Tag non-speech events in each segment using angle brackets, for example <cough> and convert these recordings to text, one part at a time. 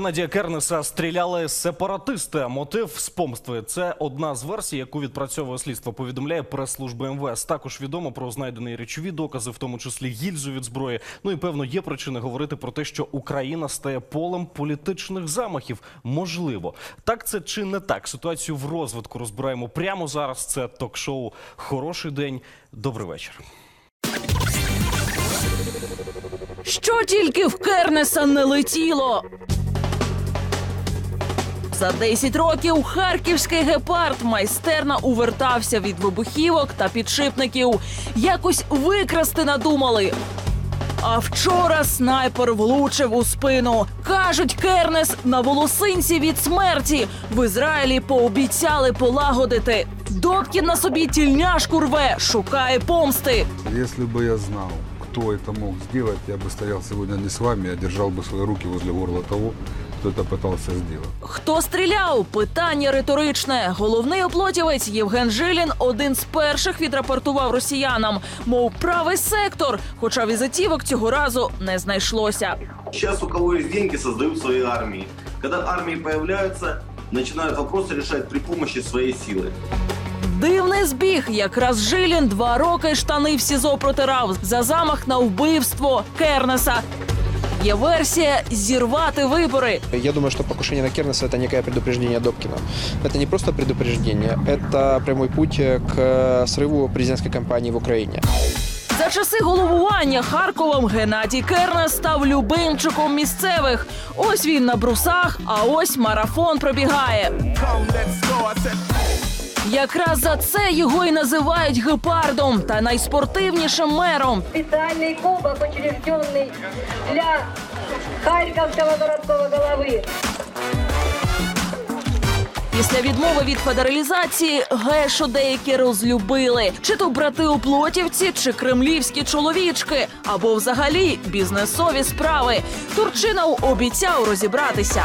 Геннадія Кернеса стріляли сепаратисти. Мотив з помстви. Це одна з версій, яку відпрацьовує слідство. Повідомляє прес-служба МВС. Також відомо про знайдені речові докази, в тому числі гільзу від зброї. Ну і певно є причини говорити про те, що Україна стає полем політичних замахів. Можливо, так це чи не так? Ситуацію в розвитку розбираємо прямо зараз. Це ток-шоу Хороший день. Добрий вечір. Що тільки в Кернеса не летіло. За 10 років харківський гепард майстерно увертався від вибухівок та підшипників. Якось викрасти надумали. А вчора снайпер влучив у спину. Кажуть, Кернес на волосинці від смерті. В Ізраїлі пообіцяли полагодити. Добкін на собі тільняшку рве, шукає помсти. Если бы я знал, кто это мог сделать, я бы стоял сегодня не с вами, а держал бы свои руки возле горла того, кто это пытался сделать. Хто стріляв? Питання риторичне. Головний оплотівець Євген Жилін один з перших відрапортував росіянам. Мов правий сектор, хоча візитівок цього разу не знайшлося. Сейчас у кого есть деньги, создают свои армии. Когда армии появляются, начинают вопросы решать при помощи своей силы. Дивний збіг. Якраз Жилін два роки штани в СІЗО протирав за замах на вбивство Кернеса. Є версія зірвати вибори. Я думаю, что покушение на Кернеса – это некое предупреждение Добкина. Это не просто предупреждение, это прямой путь к срыву президентской кампании в Украине. За часи головування Харковом Геннадій Кернес став любимчиком місцевих. Ось він на брусах, а ось марафон пробігає. Якраз за це його і називають гепардом та найспортивнішим мером. специальный кубок, учрежденный для Харьковского городского головы. Після відмови від федералізації гешу деякі розлюбили. Чи то брати оплотівці, чи кремлівські чоловічки, або взагалі бізнесові справи. Турчинов обіцяв розібратися.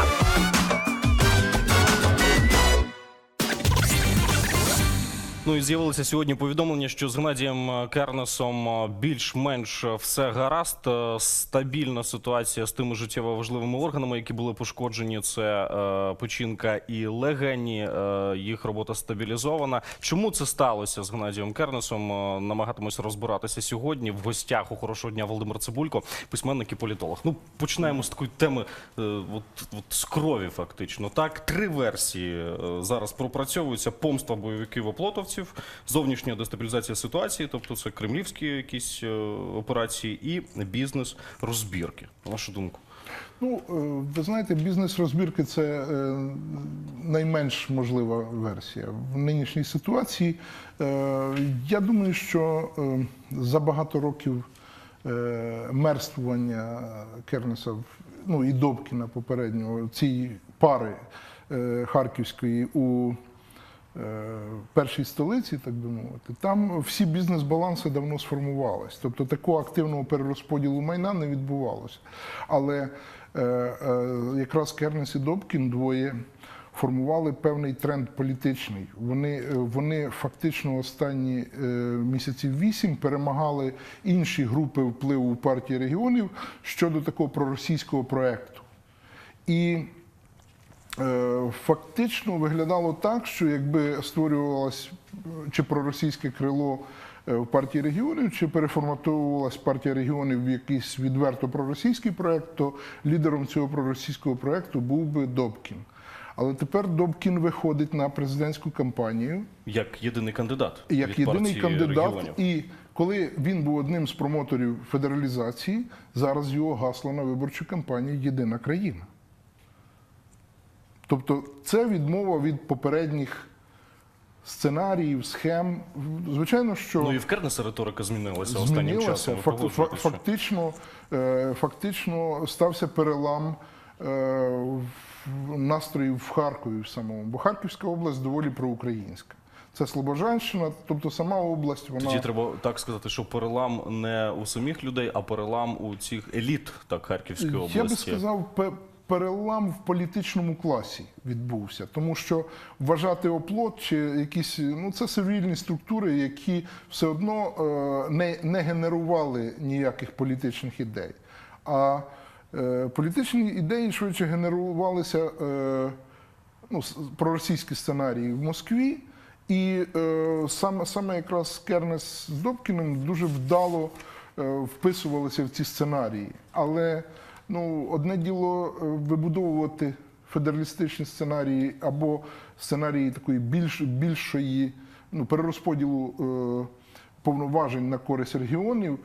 Ну і з'явилося сьогодні повідомлення, що з Геннадієм е, Кернесом е, більш-менш все гаразд. Е, Стабільна ситуація з тими життєво важливими органами, які були пошкоджені. Це е, печінка і легені. Е, їх робота стабілізована. Чому це сталося з Геннадієм Кернесом? Е, намагатимося розбиратися сьогодні. В гостях у хорошого дня Володимир Цибулько, письменник і політолог. Ну починаємо з такої теми, е, от, от з крові, фактично. Так, три версії е, зараз пропрацьовуються: помста бойовиків оплотовців, зовнішня дестабілізація ситуації, тобто це кремлівські якісь е, операції, і бізнес розбірки. На вашу думку. Ну, е, ви знаєте, бізнес-розбірки це е, найменш можлива версія. В нинішній ситуації я думаю, що за багато років мерствування Кернеса ну, і Добкіна попереднього цієї пари Харківської у першій столиці, так би мовити, там всі бізнес-баланси давно сформувались. Тобто такого активного перерозподілу майна не відбувалося. Але е, е, якраз Кернес і Добкін двоє формували певний тренд політичний. Вони, е, вони фактично останні е, місяців вісім перемагали інші групи впливу партії регіонів щодо такого проросійського проекту. І Е, Фактично виглядало так, що якби створювалось е, чи проросійське крило е, в партії регіонів, чи переформатовувалась партія регіонів в якийсь відверто проросійський проект, то лідером цього проросійського проекту був би Добкін. Але тепер Добкін виходить на президентську кампанію Як єдиний кандидат, як від єдиний кандидат. регіонів. І коли він був одним з промоторів федералізації, зараз його гасло на виборчу кампанію Єдина країна. Тобто це відмова від попередніх сценаріїв, схем. Звичайно, що Ну і в Кернеса риторика змінилася останнім часом. Фактично, е, фактично стався перелам е, настроїв в Харкові в самому. Бо Харківська область доволі проукраїнська. Це Слобожанщина, тобто сама область, вона Тоді треба так сказати, що перелам не у самих людей, а перелам у цих еліт так Харківської області. Я би сказав, перелам в політичному класі відбувся, тому що вважати оплот чи якісь ну це цивільні структури, які все одно е, не, не генерували ніяких політичних ідей. А Е, Політичні ідеї швидше генерувалися е, ну, проросійські сценарії в Москві, і е, саме, саме якраз Кернес з Добкіним дуже вдало е, вписувалися в ці сценарії. Але ну, одне діло е, вибудовувати федералістичні сценарії або сценарії такої більш, більшої ну, перерозподілу е, повноважень на користь регіонів.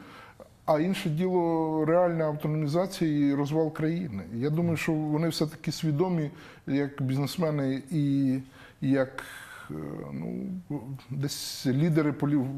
А інше діло реальна автономізація і розвал країни. Я думаю, що вони все-таки свідомі як бізнесмени і як е, ну, десь лідери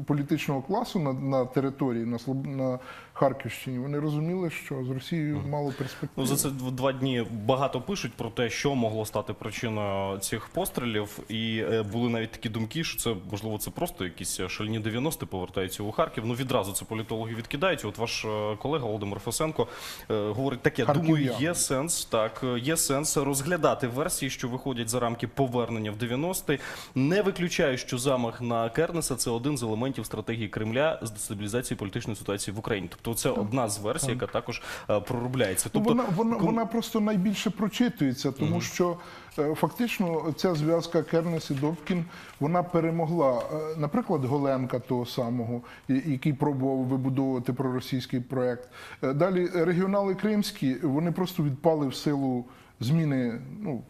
політичного класу на, на території, на, на Харківщині. Вони розуміли, що з Росією мало перспектив. Ну, за це два дні багато пишуть про те, що могло стати причиною цих пострілів. І е, були навіть такі думки, що це можливо це просто якісь шальні 90-ті повертаються у Харків. Ну відразу це політологи відкидають. От ваш е, колега Володимир Фесенко е, говорить таке: думаю, є сенс так, е, є сенс розглядати версії, що виходять за рамки повернення в 90-ті. Не виключаю, що замах на Кернеса це один з елементів стратегії Кремля з дестабілізації політичної ситуації в Україні. Тобто, це одна з версій, яка також е, проробляється. Ну, Тобто вона, вона, вона просто найбільше прочитується, тому що е, фактично ця зв'язка Кернес і Добкін вона перемогла, е, наприклад, Голенка того самого, який пробував вибудовувати проросійський проект. Далі регіонали кримські вони просто відпали в силу зміни. Ну,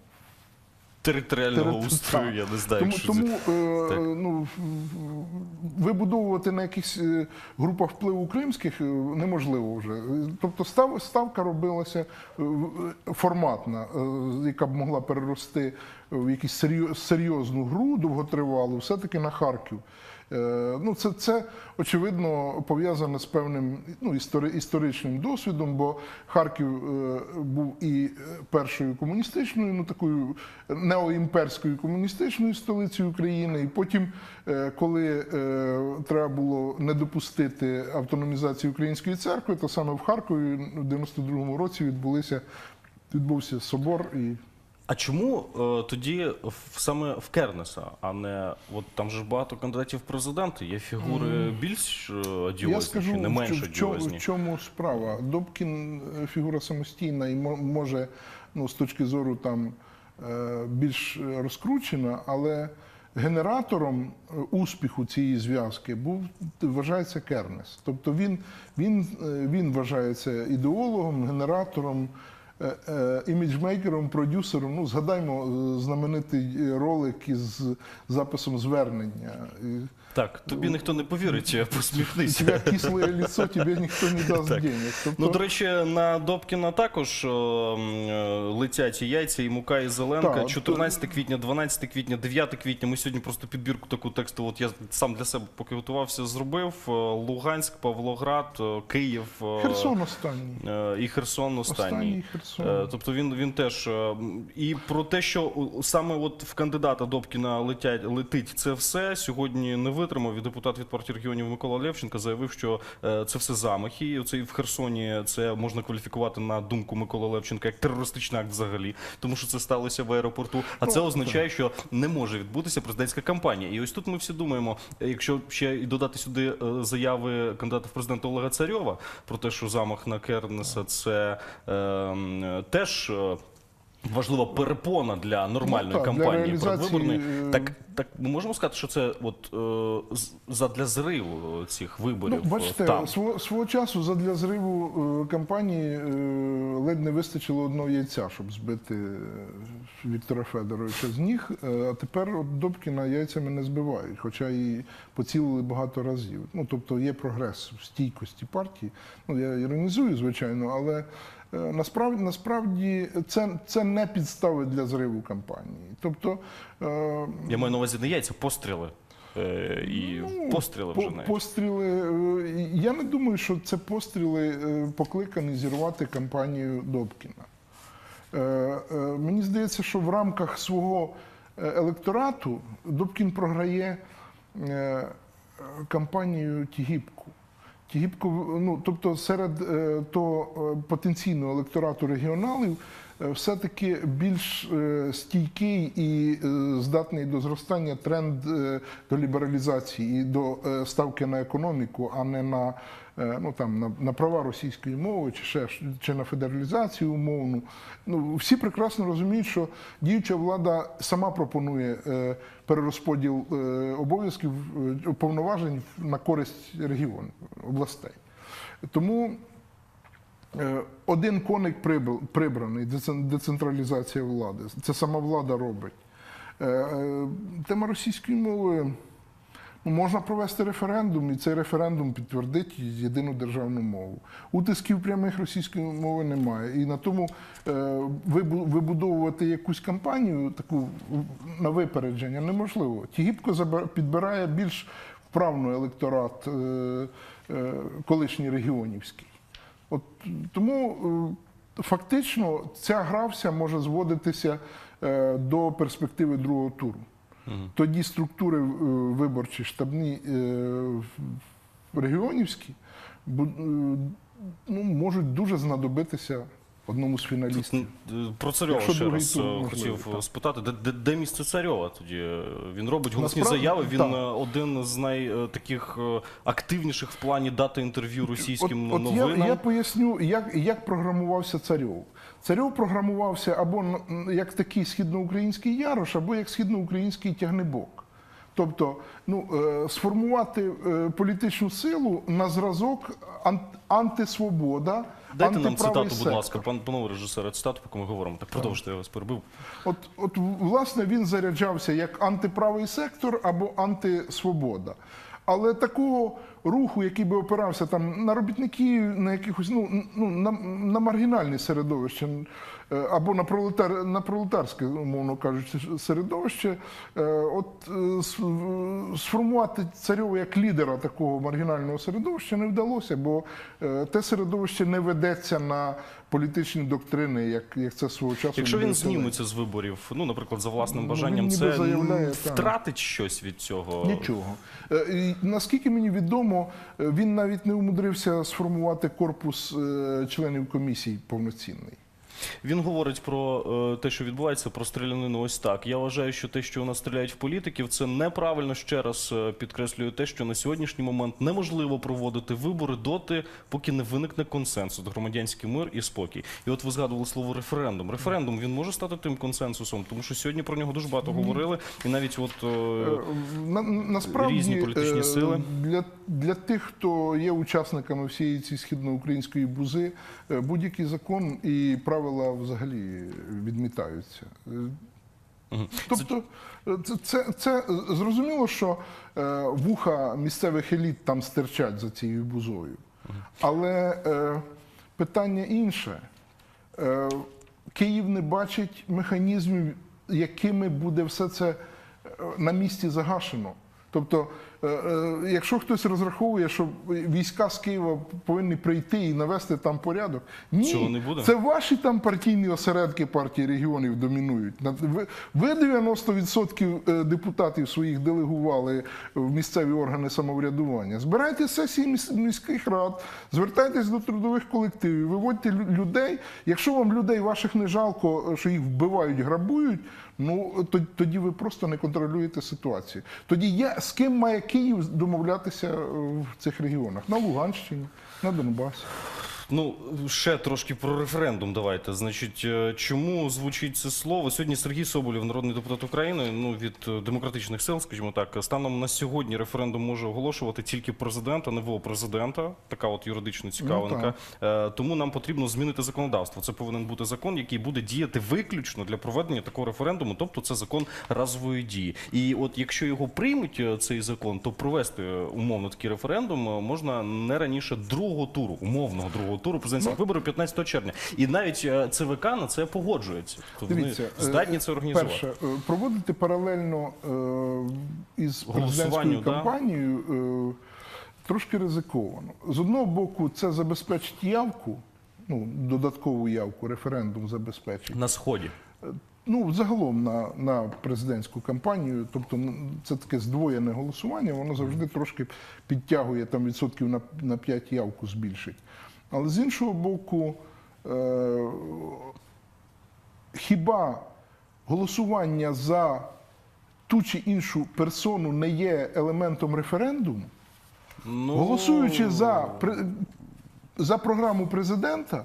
територіального Терит- устрою, так. я не знаю. Тому, що тому це. е, ну, вибудовувати на якихось е, групах впливу кримських е, неможливо вже. Тобто став, ставка робилася форматна, яка б могла перерости в якусь серйозну гру довготривалу, все-таки на Харків. Е, Ну, це, це очевидно пов'язане з певним ну, істори, історичним досвідом, бо Харків е, був і першою комуністичною, ну такою неоімперською комуністичною столицею України. І потім, е, коли треба було не допустити автономізації української церкви, то саме в Харкові в 92-му році відбулися, відбувся собор і. А чому е, тоді в, саме в Кернеса, а не от там же ж багато кандидатів в президенти? Є фігури більш е, Я одіозні скажу, чи не в менш чому- в чому, одіозні? в чому справа. Добкін е, фігура самостійна і мо- може ну, з точки зору там е, більш е, розкручена, але генератором е, успіху цієї зв'язки був вважається Кернес. Тобто він, він, е, він вважається ідеологом, генератором. Е, е, Іміджмейкером, продюсером, ну згадаймо е, знаменитий ролик із записом звернення. Так, тобі ніхто не повірить, У посміхнися. тебя кислое лицо, тебе ніхто не дасть Так. денег. Тобто, Ну, до речі, на Добкіна також е, летять і яйця, і мука, і зеленка. Так, 14 квітня, 12 квітня, 9 квітня. Ми сьогодні просто підбірку таку тексту. От я сам для себе поки готувався, зробив. Е, Луганськ, Павлоград, е, Київ. Херсон останній. І Херсон останній. Останній Херсон. Тобто він, він теж. І про те, що саме от в кандидата Добкіна летять, летить це все, сьогодні не витримав. І депутат від партії регіонів Микола Левченка заявив, що е, це все замахи. І оце і в Херсоні це можна кваліфікувати на думку Миколи Левченка як терористичний акт взагалі, тому що це сталося в аеропорту. А це означає, що не може відбутися президентська кампанія. І ось тут ми всі думаємо, якщо ще і додати сюди е, заяви кандидата в президенти Олега Царьова про те, що замах на Кернеса це е, теж. Е, Важлива перепона для нормальної Ну, так, для кампанії реалізації, передвиборної. е, Так, так ми можемо сказати, що це от е, задля зриву цих виборів Ну, бачите, е, там. свого, свого часу задля зриву е, кампанії е, ледь не вистачило одного яйця, щоб збити е, Віктора Федоровича з ніг. Е, А тепер от Добкіна яйцями не збивають, хоча і поцілили багато разів. Ну, тобто є прогрес в стійкості партії. Ну, я іронізую, звичайно, але е, насправді, насправді це, це не підстави для зриву кампанії. Тобто, е, Я маю на увазі не яйця, постріли. Е, і постріли вже Ну, навіть. Постріли. е, Я не думаю, що це постріли е, покликані зірвати кампанію Добкіна. Е, е, Мені здається, що в рамках свого е, електорату Добкін програє е, е, кампанію Тігіпку. Тігіпку, ну, тобто серед е, того е, потенційного електорату регіоналів все-таки більш е, стійкий і е, здатний до зростання тренд е, до лібералізації і до е, ставки на економіку, а не на, е, ну, там, на, на права російської мови чи, ще, чи на федералізацію умовну. Ну, всі прекрасно розуміють, що діюча влада сама пропонує е, перерозподіл е, обов'язків е, повноважень на користь регіонів, областей. Тому Е, Один коник прибраний, децентралізація влади. Це сама влада робить. Е, е, Тема російської мови ну, можна провести референдум, і цей референдум підтвердить єдину державну мову. Утисків прямих російської мови немає. І на тому е, вибудовувати якусь кампанію таку на випередження неможливо. Тігіпко підбирає більш вправний електорат, е, е, колишній регіонівський. От тому е, фактично ця гра вся може зводитися е, до перспективи другого туру. Тоді структури е, виборчі, штабні регіонівські бу- ну, можуть дуже знадобитися одному з фіналістів. Про Царьова Якщо ще раз тур е, хотів так. спитати, де, де, де місце Царьова тоді? Е, Він робить голосні Насправді, заяви, він так. е, один з найтаких активніших в плані дати інтерв'ю російським от, от новинам. Я, я поясню, як, як програмувався царьов. Царьов програмувався або як такий східноукраїнський ярош, або як східноукраїнський тягнебок. Тобто, ну, е, сформувати е, політичну силу на зразок ан- антисвобода, Дайте нам цитату, будь сектор. ласка, пан панове режисера, цитату, поки ми говоримо. Так продовжуйте, я вас перебив. От, от власне він заряджався як антиправий сектор або антисвобода. Але такого руху, який би опирався там на робітників, на якихось ну, ну на, на маргінальні середовище або на пролетар на пролетарське, умовно кажучи, середовище, е, от е, сформувати царьова як лідера такого маргінального середовища не вдалося, бо е, те середовище не ведеться на політичні доктрини, як, як це свого часу. Якщо він зніметься з виборів, ну, наприклад, за власним Ну, бажанням, це заявляє, втратить щось від цього. Нічого. Наскільки мені відомо, е, він навіть не умудрився сформувати корпус е, членів комісії повноцінний. Він говорить про е, те, що відбувається, про стрілянину ось так. Я вважаю, що те, що у нас стріляють в політиків, це неправильно. Ще раз е, підкреслюю те, що на сьогоднішній момент неможливо проводити вибори доти, поки не виникне консенсус, громадянський мир і спокій. І от ви згадували слово референдум. Референдум він може стати тим консенсусом, тому що сьогодні про нього дуже багато говорили, і навіть от е, Е, На, насправді Різні політичні сили. Для, для тих, хто є учасниками всієї цієї східноукраїнської бузи, будь-який закон і правила взагалі відмітаються. Тобто, це, це, це зрозуміло, що е, вуха місцевих еліт там стирчать за цією бузою. Але е, питання інше. Е, Київ не бачить механізмів, якими буде все це е, на місці загашено. Тобто, якщо хтось розраховує, що війська з Києва повинні прийти і навести там порядок, ні, Цього не буде. це ваші там партійні осередки партії регіонів домінують. Ви, ви 90% е, депутатів своїх делегували в місцеві органи самоврядування. Збирайте сесії міс- міських рад, звертайтесь до трудових колективів, виводьте людей. Якщо вам людей ваших не жалко, е, що їх вбивають, грабують. Ну тоді ви просто не контролюєте ситуацію. Тоді я з ким має Київ домовлятися е, в цих регіонах? На Луганщині, на Донбасі. Ну, ще трошки про референдум давайте. Значить, е, чому звучить це слово? Сьогодні Сергій Соболєв, народний депутат України, ну від е, демократичних сил, скажімо так, станом на сьогодні референдум може оголошувати тільки президент, а не ВО президента. Така от юридична цікавинка. Е, Тому нам потрібно змінити законодавство. Це повинен бути закон, який буде діяти виключно для проведення такого референдуму. Тобто, це закон разової дії. І от якщо його приймуть цей закон, то провести умовно такий референдум можна не раніше другого туру, умовного другого туру президентських Ну. виборів 15 червня. І навіть е, ЦВК на це погоджується. Тобто вони Дивіться, е, здатні це організувати. Перше, е, проводити паралельно е, із президентською кампанією е, трошки ризиковано. З одного боку, це забезпечить явку, ну, додаткову явку, референдум забезпечить. На сході. Ну, загалом на, на президентську кампанію, тобто це таке здвоєне голосування, воно завжди трошки підтягує там відсотків на, на 5 явку збільшить. Але з іншого боку, е, хіба голосування за ту чи іншу персону не є елементом референдуму? Ну, Голосуючи за, за програму президента,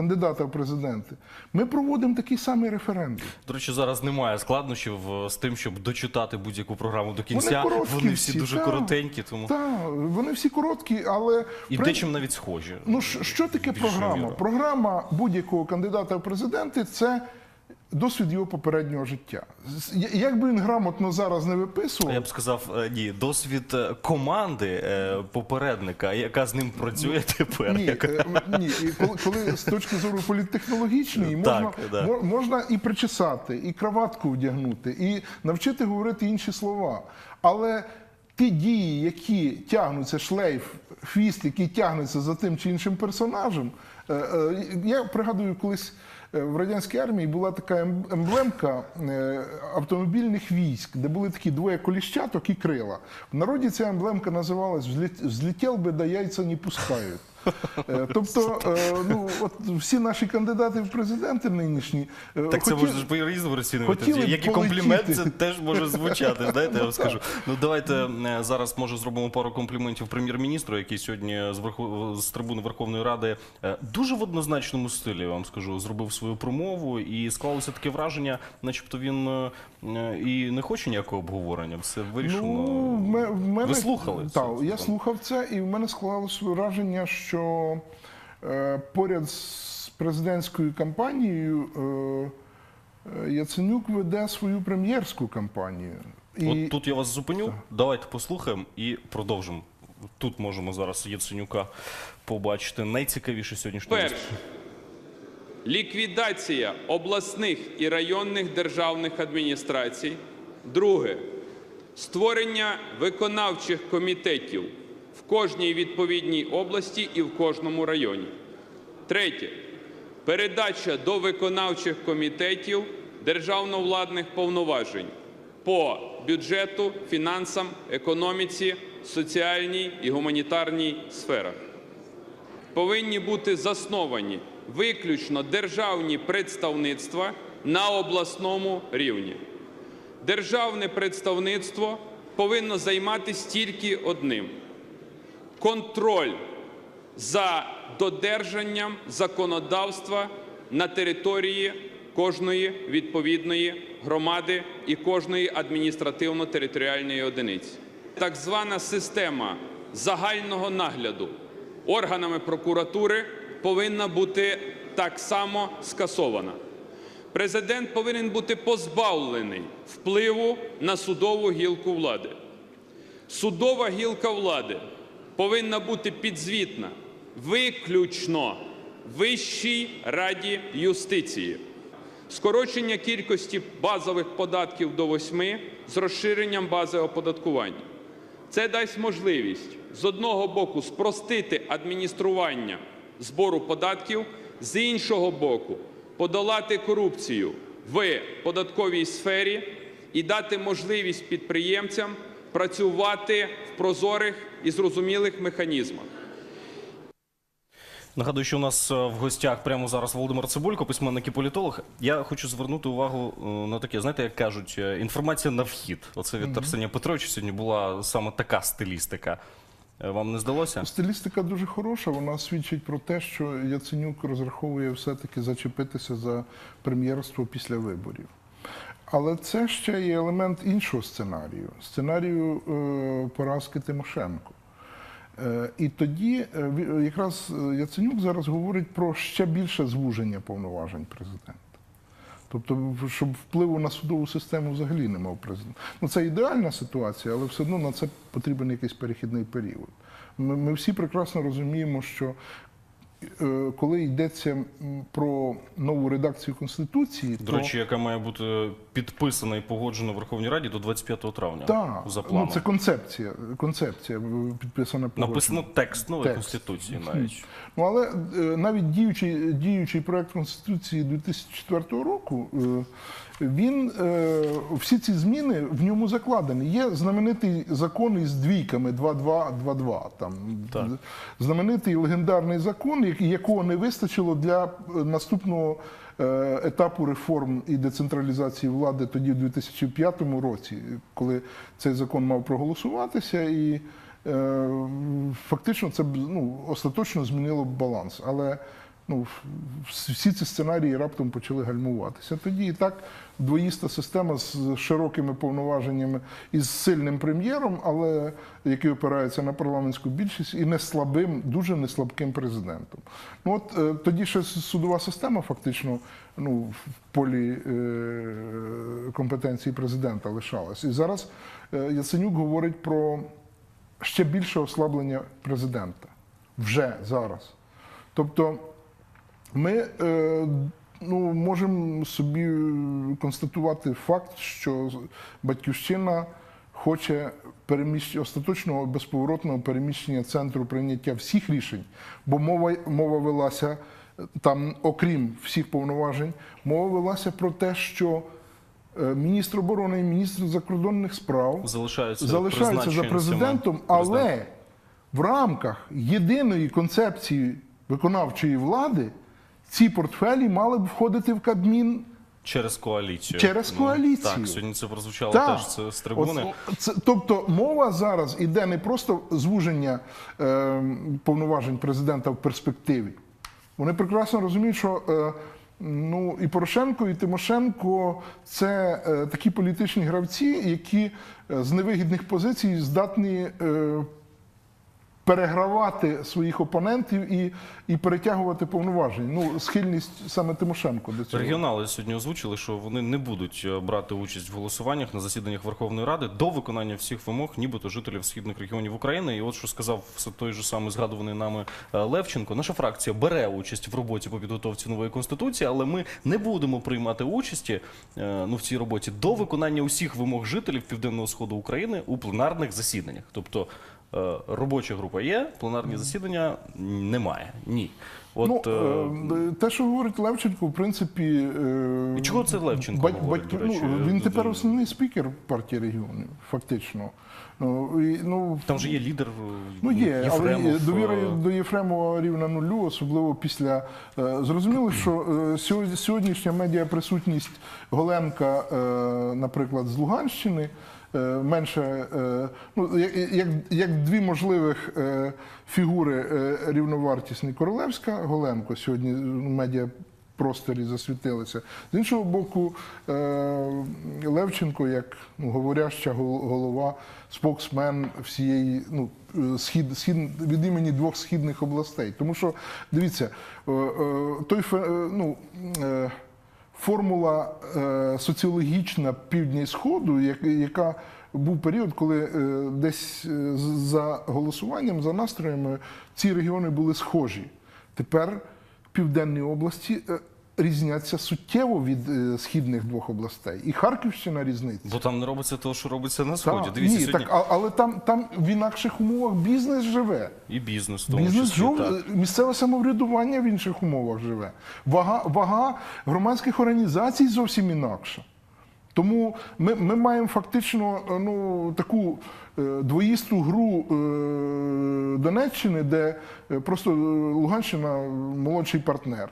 кандидата в президенти, ми проводимо такий самий референдум. До речі, зараз немає складнощів е, з тим, щоб дочитати будь-яку програму до кінця. короткі Вони всі всі, дуже та. коротенькі, тому Так, вони всі короткі, але і при- дечим навіть схожі. Ну, що, таке програма? мірою. Програма будь-якого кандидата в президенти це досвід його попереднього життя. Як би він грамотно зараз не виписував, Я б сказав, е, ні, досвід е, команди е, попередника, яка з ним працює тепер. Ні, яка- ні. Коли, коли з точки зору політтехнологічної можна, Так, да. можна і причесати, і краватку вдягнути, і навчити говорити інші слова. Але ті дії, які тягнуться, шлейф, хвіст, який тягнеться за тим чи іншим персонажем. Я пригадую, колись в радянській армії була така ем- емблемка е, автомобільних військ, де були такі двоє коліщаток і крила. В народі ця емблемка називалась «Взлет- «Взлетел би, да яйця не пускають. Е, Тобто, е, ну от всі наші кандидати в президенти нинішні е, Так це можна ж по-різному розцінювати. хотіли Як і комплімент, це теж може звучати. Знаєте, я вам скажу. Ну давайте зараз може зробимо пару компліментів прем'єр-міністру, який сьогодні з верху з трибуни Верховної Ради дуже в однозначному стилі, я вам скажу, зробив свою промову, і склалося таке враження, начебто він і не хоче ніякого обговорення. Все вирішено. Ну, в мене, Ви слухали? Так, я слухав це, і в мене склалося враження, що е, поряд з президентською кампанією е, е, Яценюк веде свою прем'єрську кампанію. І От тут я вас зупиню. Давайте послухаємо і продовжимо. Тут можемо зараз Яценюка побачити. Найцікавіше сьогоднішнє. Перше. Ліквідація обласних і районних державних адміністрацій. Друге. Створення виконавчих комітетів в кожній відповідній області і в кожному районі. Третє. Передача до виконавчих комітетів державно-владних повноважень по бюджету, фінансам, економіці, соціальній і гуманітарній сферах повинні бути засновані виключно державні представництва на обласному рівні. Державне представництво повинно займатися тільки одним контроль за додержанням законодавства на території кожної відповідної громади і кожної адміністративно-територіальної одиниці. Так звана система загального нагляду органами прокуратури повинна бути так само скасована. Президент повинен бути позбавлений впливу на судову гілку влади. Судова гілка влади повинна бути підзвітна виключно Вищій раді юстиції. Скорочення кількості базових податків до восьми з розширенням бази оподаткування. Це дасть можливість з одного боку спростити адміністрування збору податків, з іншого боку подолати корупцію в податковій сфері і дати можливість підприємцям працювати в прозорих і зрозумілих механізмах. Нагадую, що у нас е, в гостях прямо зараз Володимир Цибулько, письменник і політолог. Я хочу звернути увагу е, на таке, знаєте, як кажуть, е, інформація на вхід. Оце від Арсенія Петровича сьогодні була саме така стилістика. Вам не здалося? Стилістика дуже хороша. Вона свідчить про те, що Яценюк розраховує все-таки зачепитися за прем'єрство після виборів. Але це ще є елемент іншого сценарію сценарію е, поразки Тимошенко. Е, і тоді е, якраз Яценюк зараз говорить про ще більше звуження повноважень президента. Тобто, щоб впливу на судову систему взагалі не мав президент. Ну, це ідеальна ситуація, але все одно на це потрібен якийсь перехідний період. Ми, ми всі прекрасно розуміємо, що коли йдеться про нову редакцію Конституції, До то речі, яка має бути підписана і погоджена в Верховній Раді до 25 травня. та, за ну, це концепція, концепція е, підписана погоджена. Написано текст нової Текст. конституції навіть. Ну, але е, навіть діючий, діючий проект Конституції 2004 року, е, він, е, всі ці зміни в ньому закладені. Є знаменитий закон із двійками 2.2.2.2. Там, Так. знаменитий легендарний закон, якого не вистачило для е, наступного е, етапу реформ і децентралізації влади тоді, в 2005 році, коли цей закон мав проголосуватися, і е, фактично це б, ну, остаточно змінило б баланс. Але ну, всі ці сценарії раптом почали гальмуватися. Тоді і так двоїста система з широкими повноваженнями і з сильним прем'єром, але який опирається на парламентську більшість, і не слабим, дуже неслабким президентом. Ну от е, тоді ще судова система фактично ну, в полі е, компетенції президента лишалась. І зараз е, Яценюк говорить про ще більше ослаблення президента вже зараз. Тобто ми е, ну, можемо собі констатувати факт, що батьківщина хоче переміщення остаточного безповоротного переміщення центру прийняття всіх рішень, бо мова, мова велася е, там, окрім всіх повноважень, мова велася про те, що е, міністр оборони і міністр закордонних справ Залишаються, залишаються за президентом, але в рамках єдиної концепції виконавчої влади ці портфелі мали б входити в Кабмін. через коаліцію. Через Ну, коаліцію. Так, сьогодні це прозвучало Так. теж це з трибуни. От, це, тобто мова зараз іде не просто звуження е, повноважень президента в перспективі. Вони прекрасно розуміють, що е, ну, і Порошенко, і Тимошенко це е, такі політичні гравці, які е, з невигідних позицій здатні. Е, Перегравати своїх опонентів і, і перетягувати повноважень. Ну, схильність саме Тимошенко до цього. Регіонали сьогодні озвучили, що вони не будуть е, брати участь в голосуваннях на засіданнях Верховної Ради до виконання всіх вимог, нібито жителів східних регіонів України. І от що сказав той же самий згадуваний нами е, Левченко. Наша фракція бере участь в роботі по підготовці нової конституції, але ми не будемо приймати участі е, ну в цій роботі до виконання усіх вимог жителів південного сходу України у пленарних засіданнях. Тобто робоча група є, пленарні засідання немає. Ні. От ну, е, е, те, що говорить Левченко, в принципі. е, І чого це Левченко бать- говорить, речі? ну, він тепер основний спікер партії регіонів, фактично. Ну, і, ну, Там же є лідер. е, Ну є, але Єфремов, є довіра е, до Єфремова рівна нулю, особливо після е, зрозуміло, що е, сьогодні- сьогоднішня медіаприсутність Голенка, е, наприклад, з Луганщини. Е, Менше, е, ну як, як, дві можливих е, фігури рівновартісні Королевська, Голенко сьогодні в медіапросторі засвітилися. З іншого боку, Левченко, як ну, говоряща голова, споксмен всієї ну, схід, схід, від імені двох східних областей. Тому що, дивіться, той ну, формула е, соціологічна півдня і сходу, як- яка був період, коли е, десь е, за голосуванням, за настроями ці регіони були схожі. Тепер південні області різняться суттєво від е, східних двох областей. І Харківщина різниця. Бо там не робиться того, що робиться на сході. Так, Дивіться, ні, сьогодні так, а- але там, там в інакших умовах бізнес живе. і бізнес, в тому Бізнес числі, жов... так. місцеве самоврядування в інших умовах живе. Вага, вага громадських організацій зовсім інакша. Тому ми, ми маємо фактично е, ну, таку е, двоїсту гру е, Донеччини, де е, просто е, Луганщина молодший партнер.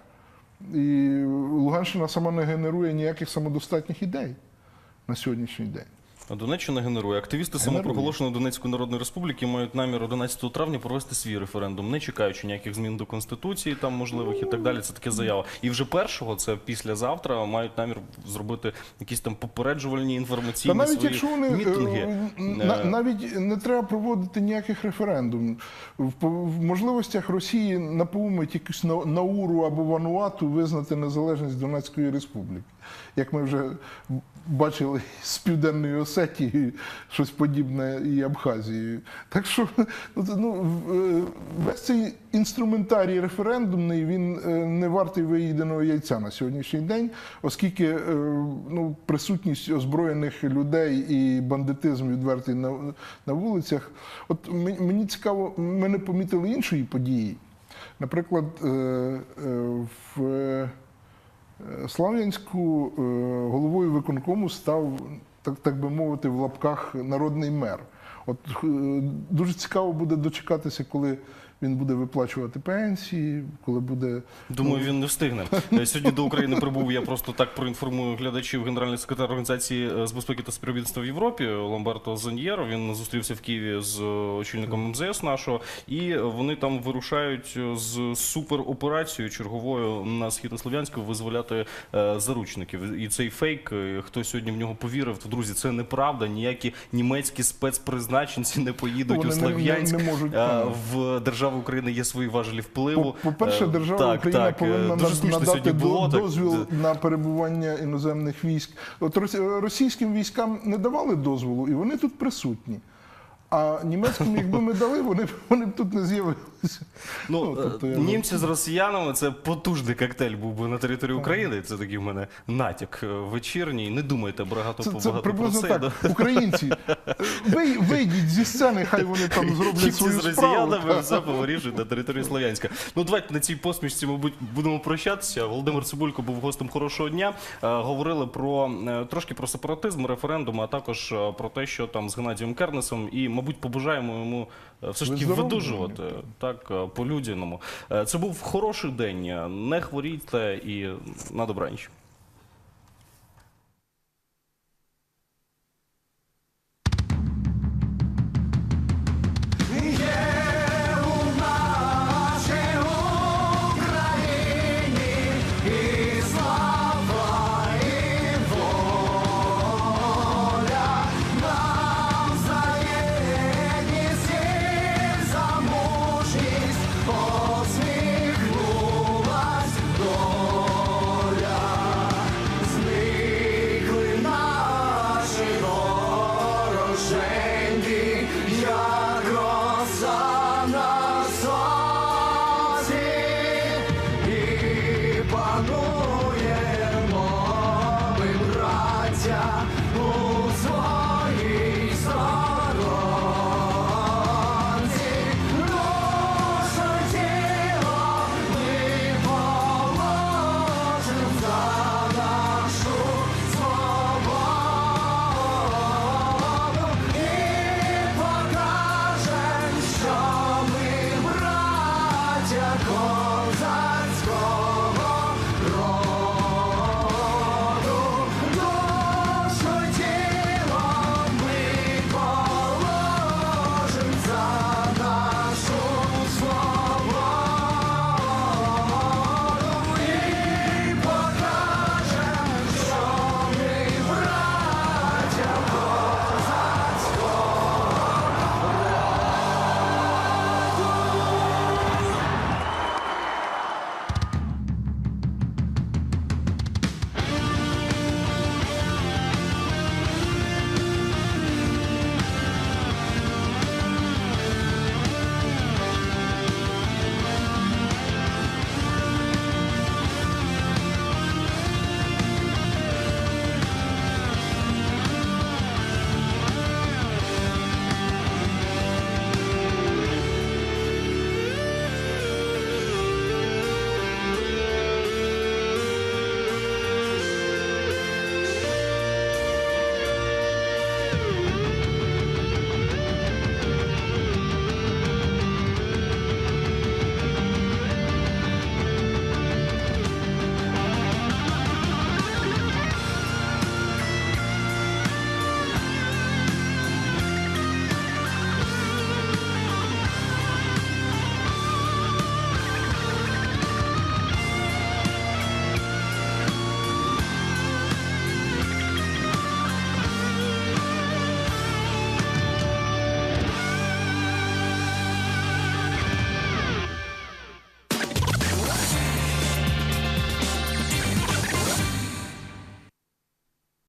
І Луганщина сама не генерує ніяких самодостатніх ідей на сьогоднішній день. А Донеччина генерує. Активісти самопроголошеної Донецької Народної Республіки мають намір 11 травня провести свій референдум, не чекаючи ніяких змін до конституції, там можливих і так далі. Це таке заява. І вже першого, це післязавтра, мають намір зробити якісь там попереджувальні інформаційні Та навіть свої якщо вони е, мітинги. Е, навіть не треба проводити ніяких референдумів. В, в можливостях Росії напоумить якусь На- Науру або Вануату визнати незалежність Донецької республіки. Як ми вже бачили з Південної Осетії, щось подібне і Абхазією. Так що ну, ну, е, весь цей інструментарій референдумний він е, не вартий виїденого яйця на сьогоднішній день, оскільки е, ну, присутність озброєних людей і бандитизм відвертий на, на вулицях. От мен- мені цікаво, ми не помітили іншої події. Наприклад, в Слав'янську е, головою виконкому став, так, так би мовити, в лапках народний мер. От е, дуже цікаво буде дочекатися, коли він буде виплачувати пенсії, коли буде Думаю, він не встигне. <laughs> Е, Сьогодні до України прибув. Я просто так проінформую глядачів. Генеральний секретар організації е, з безпеки та співробітництва в Європі Ламберто Заньєро. Він зустрівся в Києві з е, очільником МЗС нашого, і вони там вирушають з супероперацією черговою на східнослов'янську визволяти заручників. І цей фейк, хто сьогодні в нього повірив, то друзі, це неправда. Ніякі німецькі спецпризначенці не поїдуть Вони у Слов'янськ. В держави України є свої важелі впливу. По- По-перше, Е, держава так, Україна так, е, повинна дуже надати було. дозвіл так, е, на перебування іноземних військ. От рос- російським військам не давали дозволу, і вони тут присутні. А німецьким, якби ми дали, вони б вони б тут не з'явилися. Ну, тобто е, я- німці з росіянами це потужний коктейль був би на території України. Це такий в мене натяк е, вечірній. Не думайте багато Це, це приблизно про це. так. да. Українці, е, ви, вийдіть зі сцени, хай вони там зроблять Німці свою з справу. росіянами все повирішують на території Слов'янська. Ну давайте на цій посмішці, мабуть, будемо прощатися. Володимир Цибулько був гостем хорошого дня. Е, Говорили про е, трошки про сепаратизм, референдум, а також е, про те, що там з Геннадієм Кернесом, і, мабуть, побажаємо йому е, все ж таки видужувати так е, по людяному. Е, Це був хороший день. Не хворійте і на добраніч.